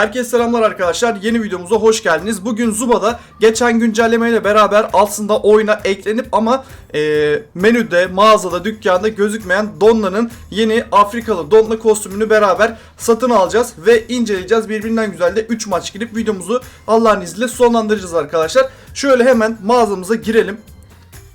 Herkese selamlar arkadaşlar. Yeni videomuza hoş geldiniz. Bugün Zuba'da geçen güncellemeyle beraber aslında oyuna eklenip ama e, menüde, mağazada, dükkanda gözükmeyen Donna'nın yeni Afrikalı Donna kostümünü beraber satın alacağız ve inceleyeceğiz. Birbirinden güzel de 3 maç girip videomuzu Allah'ın izniyle sonlandıracağız arkadaşlar. Şöyle hemen mağazamıza girelim.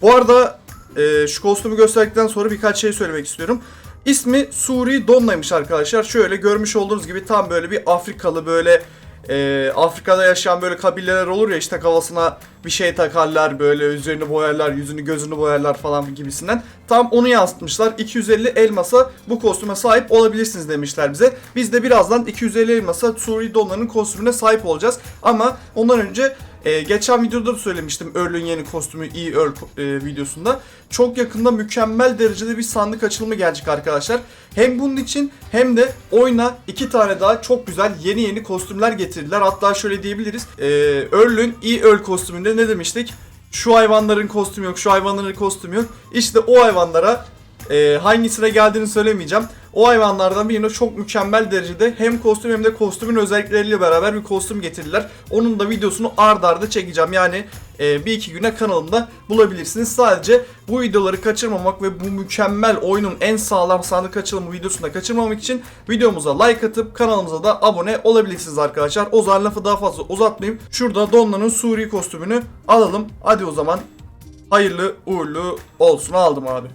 Bu arada e, şu kostümü gösterdikten sonra birkaç şey söylemek istiyorum. İsmi Suri Donna'ymış arkadaşlar. Şöyle görmüş olduğunuz gibi tam böyle bir Afrikalı böyle e, Afrika'da yaşayan böyle kabileler olur ya işte kafasına bir şey takarlar böyle üzerini boyarlar yüzünü gözünü boyarlar falan gibisinden. Tam onu yansıtmışlar. 250 elmasa bu kostüme sahip olabilirsiniz demişler bize. Biz de birazdan 250 elmasa Suri Donna'nın kostümüne sahip olacağız. Ama ondan önce ee, geçen videoda da söylemiştim Earl'ün yeni kostümü iyi Earl e, videosunda. Çok yakında mükemmel derecede bir sandık açılımı gelecek arkadaşlar. Hem bunun için hem de oyuna iki tane daha çok güzel yeni yeni kostümler getirdiler. Hatta şöyle diyebiliriz. E, Earl'ün iyi Earl kostümünde ne demiştik? Şu hayvanların kostümü yok, şu hayvanların kostümü yok. İşte o hayvanlara e, hangisine geldiğini söylemeyeceğim. O hayvanlardan birine çok mükemmel derecede hem kostüm hem de kostümün özellikleriyle beraber bir kostüm getirdiler. Onun da videosunu ard arda çekeceğim. Yani e, bir iki güne kanalımda bulabilirsiniz. Sadece bu videoları kaçırmamak ve bu mükemmel oyunun en sağlam sandık açılımı videosunu da kaçırmamak için videomuza like atıp kanalımıza da abone olabilirsiniz arkadaşlar. O zaman lafı daha fazla uzatmayayım. Şurada Donna'nın Suri kostümünü alalım. Hadi o zaman hayırlı uğurlu olsun aldım abi.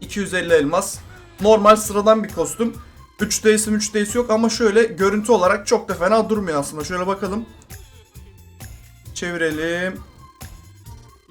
250 elmas. Normal sıradan bir kostüm. 3D'si 3D'si yok ama şöyle görüntü olarak çok da fena durmuyor aslında. Şöyle bakalım. Çevirelim.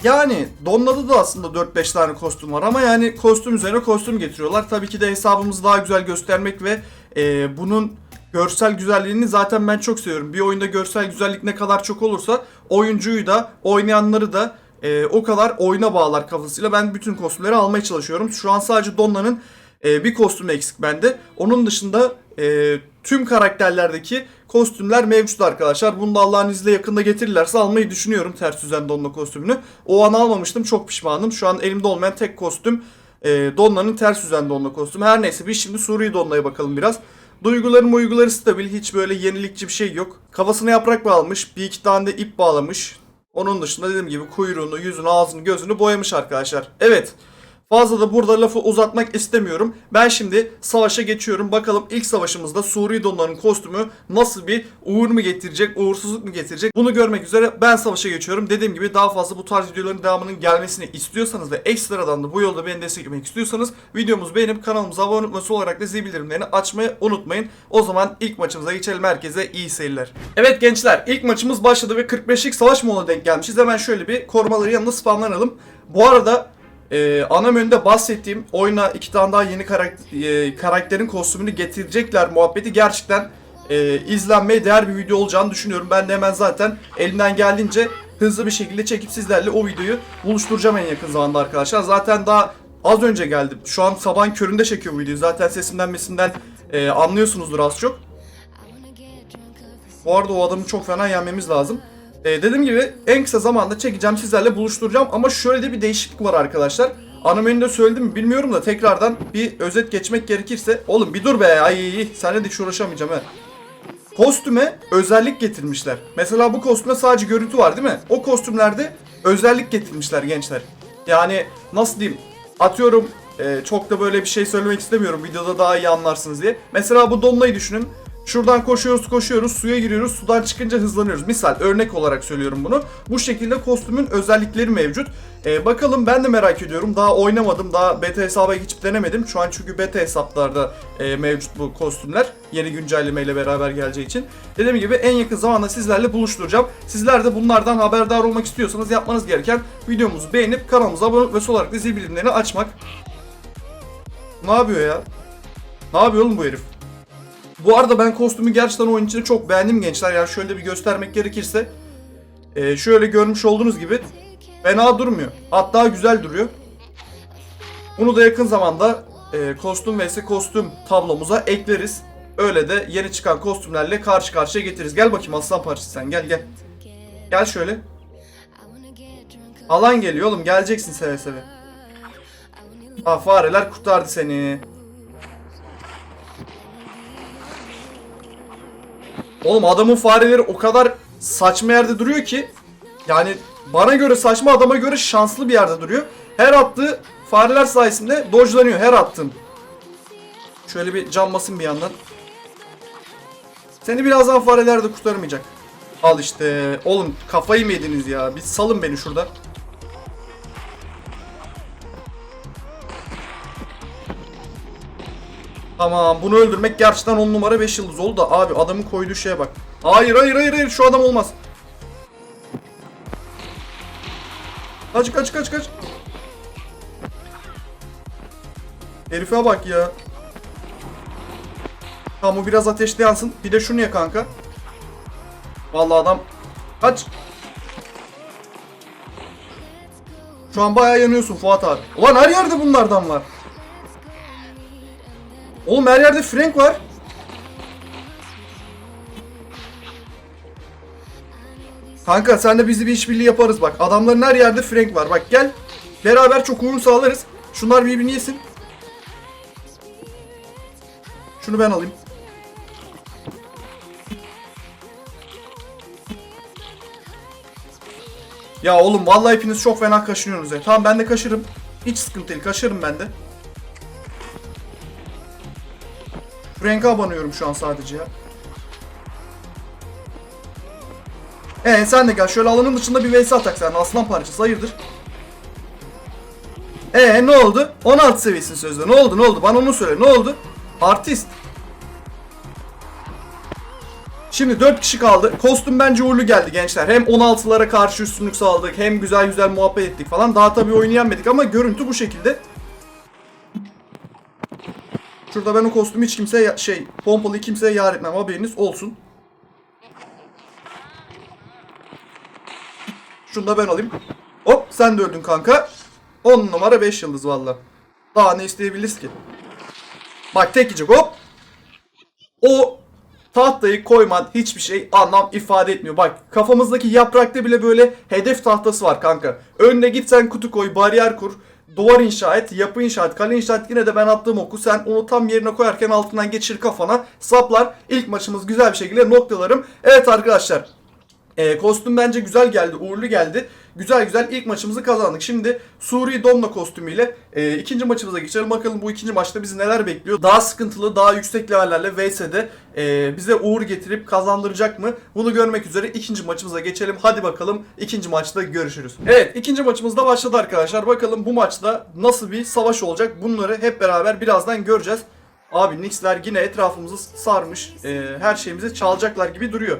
Yani Donna'da da aslında 4-5 tane kostüm var ama yani kostüm üzerine kostüm getiriyorlar. Tabii ki de hesabımızı daha güzel göstermek ve e, bunun görsel güzelliğini zaten ben çok seviyorum. Bir oyunda görsel güzellik ne kadar çok olursa oyuncuyu da oynayanları da e, o kadar oyuna bağlar kafasıyla ben bütün kostümleri almaya çalışıyorum. Şu an sadece Donna'nın e, bir kostümü eksik bende. Onun dışında e, tüm karakterlerdeki kostümler mevcut arkadaşlar. Bunu da Allah'ın izniyle yakında getirirlerse almayı düşünüyorum ters düzen Donna kostümünü. O an almamıştım çok pişmanım. Şu an elimde olmayan tek kostüm e, Donna'nın ters düzen Donna kostümü. Her neyse biz şimdi Suriye Donna'ya bakalım biraz. Duyguları uyguları stabil. Hiç böyle yenilikçi bir şey yok. Kafasına yaprak bağlamış. Bir iki tane de ip bağlamış. Onun dışında dediğim gibi kuyruğunu, yüzünü, ağzını, gözünü boyamış arkadaşlar. Evet. Fazla da burada lafı uzatmak istemiyorum. Ben şimdi savaşa geçiyorum. Bakalım ilk savaşımızda Suri Donların kostümü nasıl bir uğur mu getirecek, uğursuzluk mu getirecek? Bunu görmek üzere ben savaşa geçiyorum. Dediğim gibi daha fazla bu tarz videoların devamının gelmesini istiyorsanız ve ekstradan da bu yolda beni desteklemek istiyorsanız videomuzu beğenip kanalımıza abone olmayı olarak da zil bildirimlerini açmayı unutmayın. O zaman ilk maçımıza geçelim. Herkese iyi seyirler. Evet gençler ilk maçımız başladı ve 45'lik savaş moluna denk gelmişiz. Hemen şöyle bir korumaları yanına spamlanalım. Bu arada ee, ana menüde bahsettiğim oyuna iki tane daha yeni karakter, e, karakterin kostümünü getirecekler muhabbeti gerçekten e, izlenmeye değer bir video olacağını düşünüyorum. Ben de hemen zaten elimden geldiğince hızlı bir şekilde çekip sizlerle o videoyu buluşturacağım en yakın zamanda arkadaşlar. Zaten daha az önce geldim. Şu an sabahın köründe çekiyor bu videoyu. Zaten sesimden mesinden e, anlıyorsunuzdur az çok. Bu arada o adamı çok fena yenmemiz lazım. Ee, dediğim gibi en kısa zamanda çekeceğim sizlerle buluşturacağım ama şöyle de bir değişiklik var arkadaşlar. Ana menüde söyledim mi bilmiyorum da tekrardan bir özet geçmek gerekirse. Oğlum bir dur be ay senle de hiç uğraşamayacağım he. Kostüme özellik getirmişler. Mesela bu kostüme sadece görüntü var değil mi? O kostümlerde özellik getirmişler gençler. Yani nasıl diyeyim atıyorum e, çok da böyle bir şey söylemek istemiyorum videoda daha iyi anlarsınız diye. Mesela bu Donna'yı düşünün. Şuradan koşuyoruz koşuyoruz suya giriyoruz sudan çıkınca hızlanıyoruz. Misal örnek olarak söylüyorum bunu. Bu şekilde kostümün özellikleri mevcut. Ee, bakalım ben de merak ediyorum. Daha oynamadım daha beta hesaba geçip denemedim. Şu an çünkü beta hesaplarda e, mevcut bu kostümler. Yeni güncelleme ile beraber geleceği için. Dediğim gibi en yakın zamanda sizlerle buluşturacağım. Sizler de bunlardan haberdar olmak istiyorsanız yapmanız gereken videomuzu beğenip kanalımıza abone ve sol olarak da zil bildirimlerini açmak. Ne yapıyor ya? Ne yapıyor oğlum bu herif? Bu arada ben kostümü gerçekten oyun içinde çok beğendim gençler. Yani şöyle bir göstermek gerekirse. E, şöyle görmüş olduğunuz gibi fena durmuyor. Hatta güzel duruyor. Bunu da yakın zamanda e, kostüm vs kostüm tablomuza ekleriz. Öyle de yeni çıkan kostümlerle karşı karşıya getiririz. Gel bakayım aslan parçası sen gel gel. Gel şöyle. Alan geliyor oğlum geleceksin seve seve. Ha fareler kurtardı seni. Oğlum adamın fareleri o kadar saçma yerde duruyor ki yani bana göre saçma adama göre şanslı bir yerde duruyor. Her attığı fareler sayesinde dojlanıyor her attığım. Şöyle bir cam basın bir yandan. Seni birazdan fareler de kurtarmayacak. Al işte. Oğlum kafayı mı yediniz ya? Bir salın beni şurada. Tamam bunu öldürmek gerçekten 10 numara 5 yıldız oldu da abi adamın koyduğu şeye bak. Hayır hayır hayır hayır şu adam olmaz. Kaç kaç kaç kaç. Herife bak ya. Tamam bu biraz ateşli yansın. Bir de şunu ya kanka. Vallahi adam kaç. Şu an bayağı yanıyorsun Fuat abi. Ulan her yerde bunlardan var. Oğlum her yerde Frank var. Kanka sen de bizi bir işbirliği yaparız bak. Adamların her yerde Frank var. Bak gel. Beraber çok uyum sağlarız. Şunlar birbirini yesin. Şunu ben alayım. Ya oğlum vallahi hepiniz çok fena kaşınıyorsunuz ya. Tamam ben de kaşırım. Hiç sıkıntı değil. Kaşırım ben de. Frank'a abanıyorum şu an sadece ya. Ee sen de gel. Şöyle alanın dışında bir vs atak sen. Aslan parçası hayırdır? Ee ne oldu? 16 seviyesin sözde. Ne oldu ne oldu? Bana onu söyle. Ne oldu? Artist. Şimdi 4 kişi kaldı. Kostüm bence uğurlu geldi gençler. Hem 16'lara karşı üstünlük sağladık. Hem güzel güzel muhabbet ettik falan. Daha tabii oynayamadık ama görüntü bu şekilde. Şurada ben o kostümü hiç kimseye şey pompalı kimseye yar etmem haberiniz olsun. Şunu da ben alayım. Hop sen de öldün kanka. 10 numara 5 yıldız valla. Daha ne isteyebiliriz ki? Bak tek yiyecek hop. O tahtayı koyman hiçbir şey anlam ifade etmiyor. Bak kafamızdaki yaprakta bile böyle hedef tahtası var kanka. Önüne git sen kutu koy, bariyer kur, duvar inşa et, yapı inşa et, kale inşa et. Yine de ben attığım oku sen onu tam yerine koyarken altından geçir kafana saplar. İlk maçımız güzel bir şekilde noktalarım. Evet arkadaşlar e, kostüm bence güzel geldi, uğurlu geldi. Güzel güzel ilk maçımızı kazandık. Şimdi Suri Domla kostümüyle e, ikinci maçımıza geçelim. Bakalım bu ikinci maçta bizi neler bekliyor. Daha sıkıntılı, daha yüksek levellerle VS'de e, bize uğur getirip kazandıracak mı? Bunu görmek üzere ikinci maçımıza geçelim. Hadi bakalım ikinci maçta görüşürüz. Evet ikinci maçımız da başladı arkadaşlar. Bakalım bu maçta nasıl bir savaş olacak? Bunları hep beraber birazdan göreceğiz. Abi Nix'ler yine etrafımızı sarmış. E, her şeyimizi çalacaklar gibi duruyor.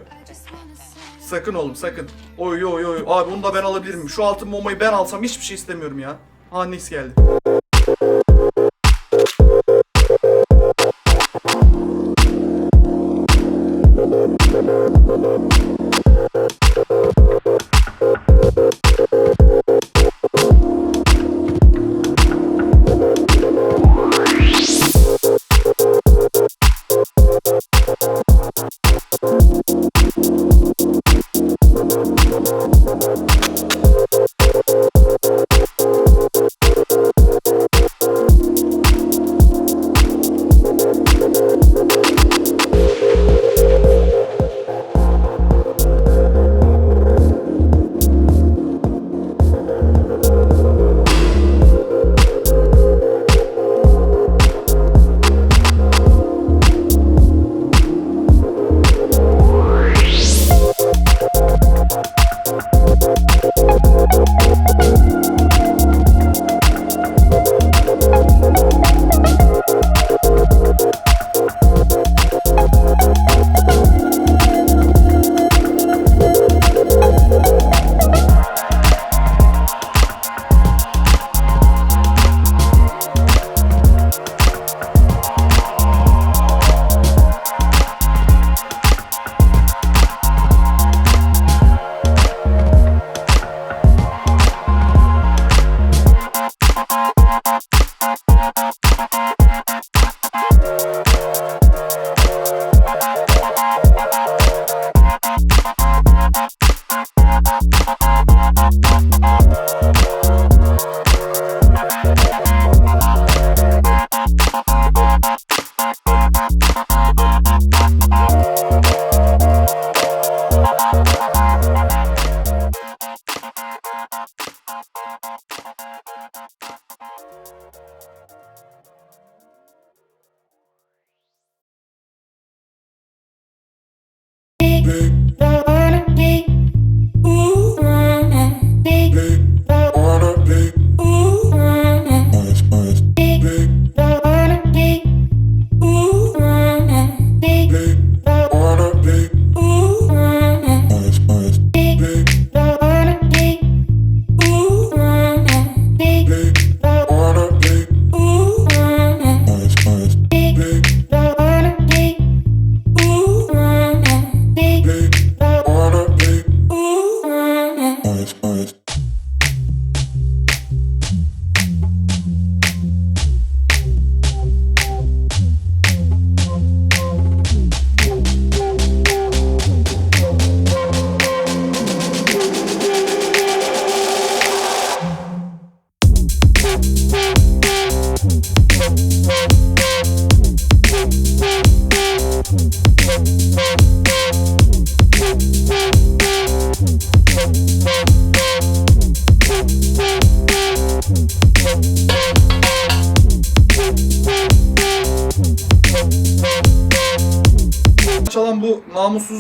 Sakın oğlum sakın. Oy oy oy. Abi bunu da ben alabilirim. Şu altın bombayı ben alsam hiçbir şey istemiyorum ya. Ha Nix geldi.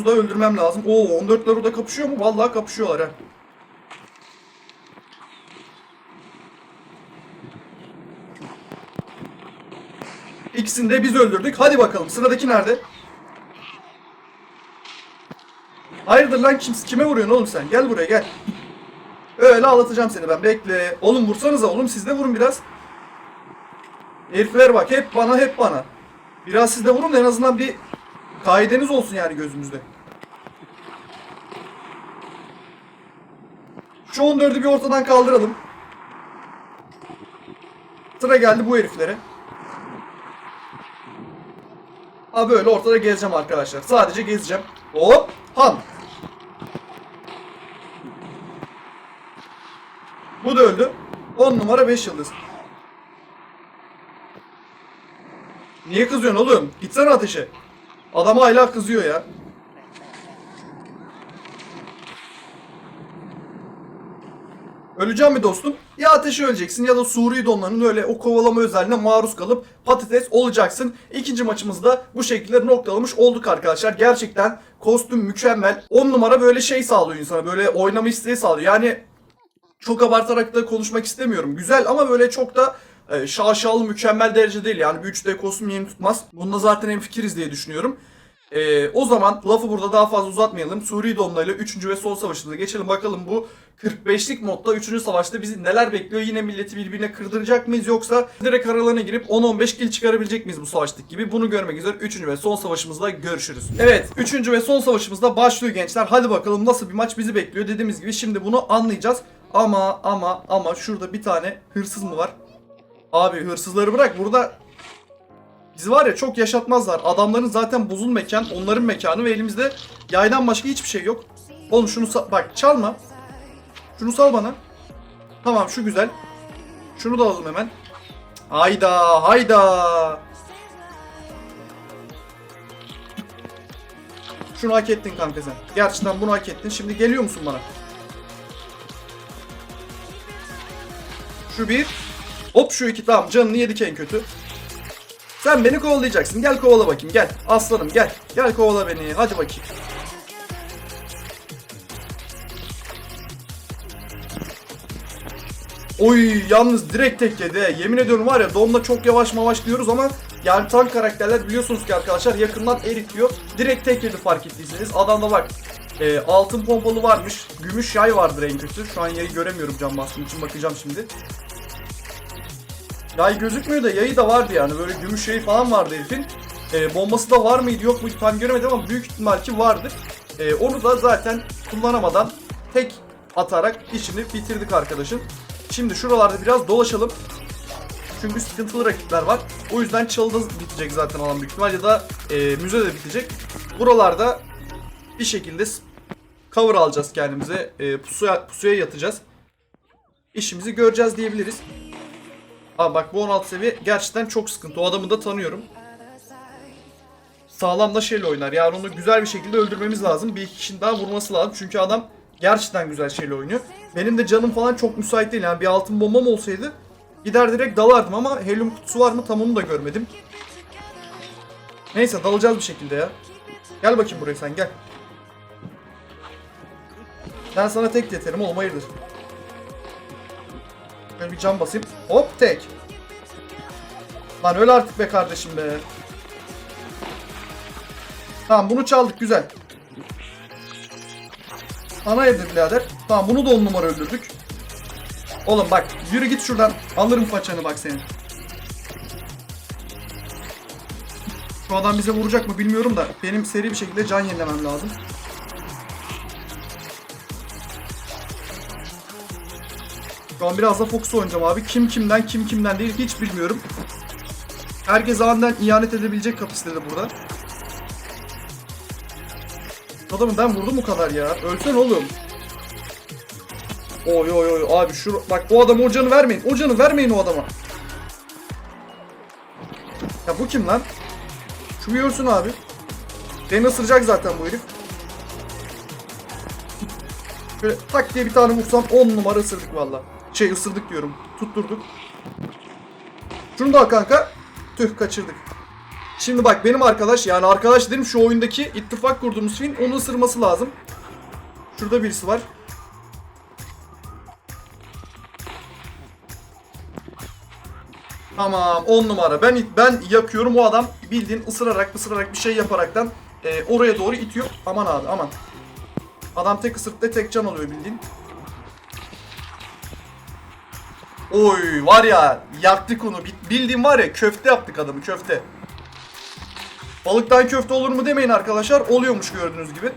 Namussuzu da öldürmem lazım. Oo 14'ler orada kapışıyor mu? Vallahi kapışıyorlar ha. İkisini de biz öldürdük. Hadi bakalım sıradaki nerede? Hayırdır lan kim, kime vuruyorsun oğlum sen? Gel buraya gel. Öyle ağlatacağım seni ben bekle. Oğlum vursanıza oğlum siz de vurun biraz. Herifler bak hep bana hep bana. Biraz siz de vurun en azından bir kaideniz olsun yani gözümüzde. Şu 14'ü bir ortadan kaldıralım. Sıra geldi bu heriflere. Ha böyle ortada gezeceğim arkadaşlar. Sadece gezeceğim. Hop! Han! Bu da öldü. 10 numara 5 yıldız. Niye kızıyorsun oğlum? Gitsene ateşe. Adam hala kızıyor ya. Öleceğim mi dostum? Ya ateşe öleceksin ya da Suriye donlarının öyle o kovalama özelliğine maruz kalıp patates olacaksın. İkinci maçımızda bu şekilde noktalamış olduk arkadaşlar. Gerçekten kostüm mükemmel. 10 numara böyle şey sağlıyor insana. Böyle oynama isteği sağlıyor. Yani çok abartarak da konuşmak istemiyorum. Güzel ama böyle çok da e, şaşalı mükemmel derece değil. Yani bir 3D kostüm yeni tutmaz. Bunda zaten hemfikiriz diye düşünüyorum. E, o zaman lafı burada daha fazla uzatmayalım. Suriye Domla ile 3. ve son savaşımıza geçelim. Bakalım bu 45'lik modda 3. savaşta bizi neler bekliyor? Yine milleti birbirine kırdıracak mıyız yoksa direkt aralarına girip 10-15 kill çıkarabilecek miyiz bu savaştaki gibi? Bunu görmek üzere 3. ve son savaşımızda görüşürüz. Evet 3. ve son savaşımızda başlıyor gençler. Hadi bakalım nasıl bir maç bizi bekliyor. Dediğimiz gibi şimdi bunu anlayacağız. Ama ama ama şurada bir tane hırsız mı var? Abi hırsızları bırak burada Bizi var ya çok yaşatmazlar. Adamların zaten buzul mekan, onların mekanı ve elimizde yaydan başka hiçbir şey yok. Oğlum şunu bak çalma. Şunu sal bana. Tamam şu güzel. Şunu da alalım hemen. Hayda hayda. Şunu hak ettin kanka sen. Gerçekten bunu hak ettin. Şimdi geliyor musun bana? Şu bir. Hop şu iki tamam canını yedik en kötü. Sen beni kovalayacaksın. Gel kovala bakayım gel. Aslanım gel. Gel kovala beni. Hadi bakayım. Oy yalnız direkt tek yedi. Yemin ediyorum var ya Dom'la çok yavaş mavaş diyoruz ama yani tank karakterler biliyorsunuz ki arkadaşlar yakından eritiyor. Direkt tek yedi fark ettiyseniz. Adamda bak e, altın pompalı varmış. Gümüş yay vardır en kötü. Şu an yayı göremiyorum cam bastığım için bakacağım şimdi. Yay gözükmüyor da yayı da vardı yani. Böyle gümüş yayı falan vardı herifin. E, bombası da var mıydı yok muydu tam göremedim ama büyük ihtimal ki vardır. E, onu da zaten kullanamadan tek atarak işini bitirdik arkadaşın. Şimdi şuralarda biraz dolaşalım. Çünkü sıkıntılı rakipler var. O yüzden çalıda bitecek zaten alan büyük ihtimal ya da e, müze de bitecek. Buralarda bir şekilde cover alacağız kendimize. E, pusuya, pusuya yatacağız. İşimizi göreceğiz diyebiliriz. Aa bak bu 16 seviye gerçekten çok sıkıntı. O adamı da tanıyorum. Sağlam da şeyle oynar. Yani onu güzel bir şekilde öldürmemiz lazım. Bir iki kişinin daha vurması lazım. Çünkü adam gerçekten güzel şeyle oynuyor. Benim de canım falan çok müsait değil. Yani bir altın bombam olsaydı gider direkt dalardım ama helyum kutusu var mı tam onu da görmedim. Neyse dalacağız bir şekilde ya. Gel bakayım buraya sen gel. Ben sana tek yeterim oğlum hayırdır. Böyle bir cam basayım. Hop tek. Lan öyle artık be kardeşim be. Tamam bunu çaldık güzel. Ana evde birader. Tamam bunu da on numara öldürdük. Oğlum bak yürü git şuradan. Alırım façanı bak senin. Şu adam bize vuracak mı bilmiyorum da benim seri bir şekilde can yenilemem lazım. An biraz da Fox oynayacağım abi. Kim kimden kim kimden değil hiç bilmiyorum. Herkes aniden ihanet edebilecek kapasitede burada. Adamı ben vurdum bu kadar ya. Ölsen oğlum. Oy oy oy abi şu bak o adama o canı vermeyin. O canı vermeyin o adama. Ya bu kim lan? Şu bir ölsün abi. Beni ısıracak zaten bu herif. Şöyle tak diye bir tane vursam 10 numara ısırdık valla. Şey ısırdık diyorum. Tutturduk. Şunu da kanka. Tüh kaçırdık. Şimdi bak benim arkadaş yani arkadaş dedim şu oyundaki ittifak kurduğumuz film onu ısırması lazım. Şurada birisi var. Tamam 10 numara. Ben ben yakıyorum o adam bildiğin ısırarak ısırarak bir şey yaparaktan e, oraya doğru itiyor. Aman abi aman. Adam tek ısırıkta tek can alıyor bildiğin. Oy var ya yaktık onu. Bi- Bildiğin var ya köfte yaptık adamı köfte. Balıktan köfte olur mu demeyin arkadaşlar. Oluyormuş gördüğünüz gibi.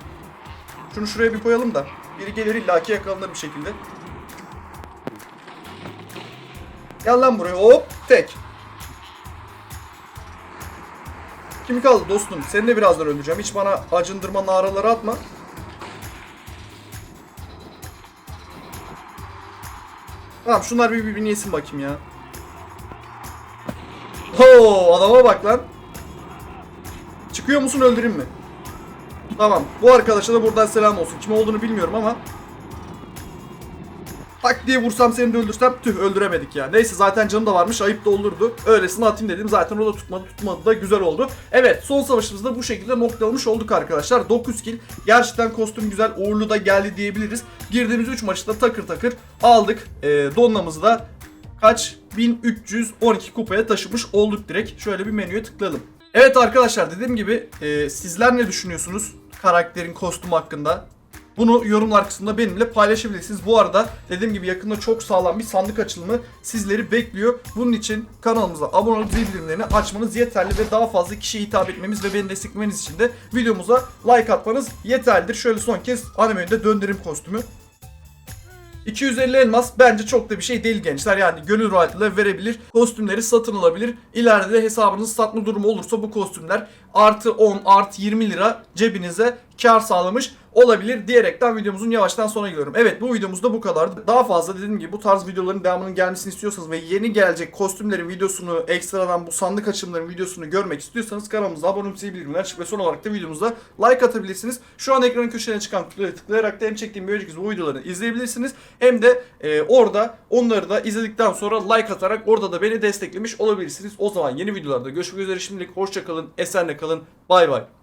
Şunu şuraya bir koyalım da. Biri gelir illaki yakalanır bir şekilde. Gel lan buraya hop tek. Kim kaldı dostum? Seni de birazdan öldüreceğim. Hiç bana acındırma naraları atma. Tamam şunlar bir birbirini yesin bakayım ya. Oo adama bak lan. Çıkıyor musun öldüreyim mi? Tamam. Bu arkadaşa da buradan selam olsun. Kim olduğunu bilmiyorum ama. Tak diye vursam seni de öldürsem tüh öldüremedik ya. Neyse zaten canım da varmış ayıp da olurdu. Öylesine atayım dedim. Zaten o da tutmadı tutmadı da güzel oldu. Evet son savaşımızda bu şekilde noktalamış olduk arkadaşlar. 9 kill. Gerçekten kostüm güzel. Uğurlu da geldi diyebiliriz. Girdiğimiz 3 maçta takır takır aldık. Ee, donlamızı da kaç? 1312 kupaya taşımış olduk direkt. Şöyle bir menüye tıklayalım. Evet arkadaşlar dediğim gibi e, sizler ne düşünüyorsunuz karakterin kostüm hakkında? Bunu yorumlar kısmında benimle paylaşabilirsiniz. Bu arada dediğim gibi yakında çok sağlam bir sandık açılımı sizleri bekliyor. Bunun için kanalımıza abone olup zil bildirimlerini açmanız yeterli ve daha fazla kişiye hitap etmemiz ve beni desteklemeniz için de videomuza like atmanız yeterlidir. Şöyle son kez anime de döndürüm kostümü. 250 elmas bence çok da bir şey değil gençler. Yani gönül rahatlığıyla verebilir. Kostümleri satın alabilir. İleride de hesabınız satma durumu olursa bu kostümler artı 10 artı 20 lira cebinize kar sağlamış olabilir diyerekten videomuzun yavaştan sona geliyorum. Evet bu videomuzda bu kadardı. Daha fazla dediğim gibi bu tarz videoların devamının gelmesini istiyorsanız ve yeni gelecek kostümlerin videosunu ekstradan bu sandık açımların videosunu görmek istiyorsanız kanalımıza abone olmayı bildirimler açık ve son olarak da videomuza like atabilirsiniz. Şu an ekranın köşelerine çıkan tıklayı tıklayarak da hem çektiğim bir önceki bu videoları izleyebilirsiniz. Hem de e, orada onları da izledikten sonra like atarak orada da beni desteklemiş olabilirsiniz. O zaman yeni videolarda görüşmek üzere şimdilik hoşçakalın, esenle kalın, bay bay.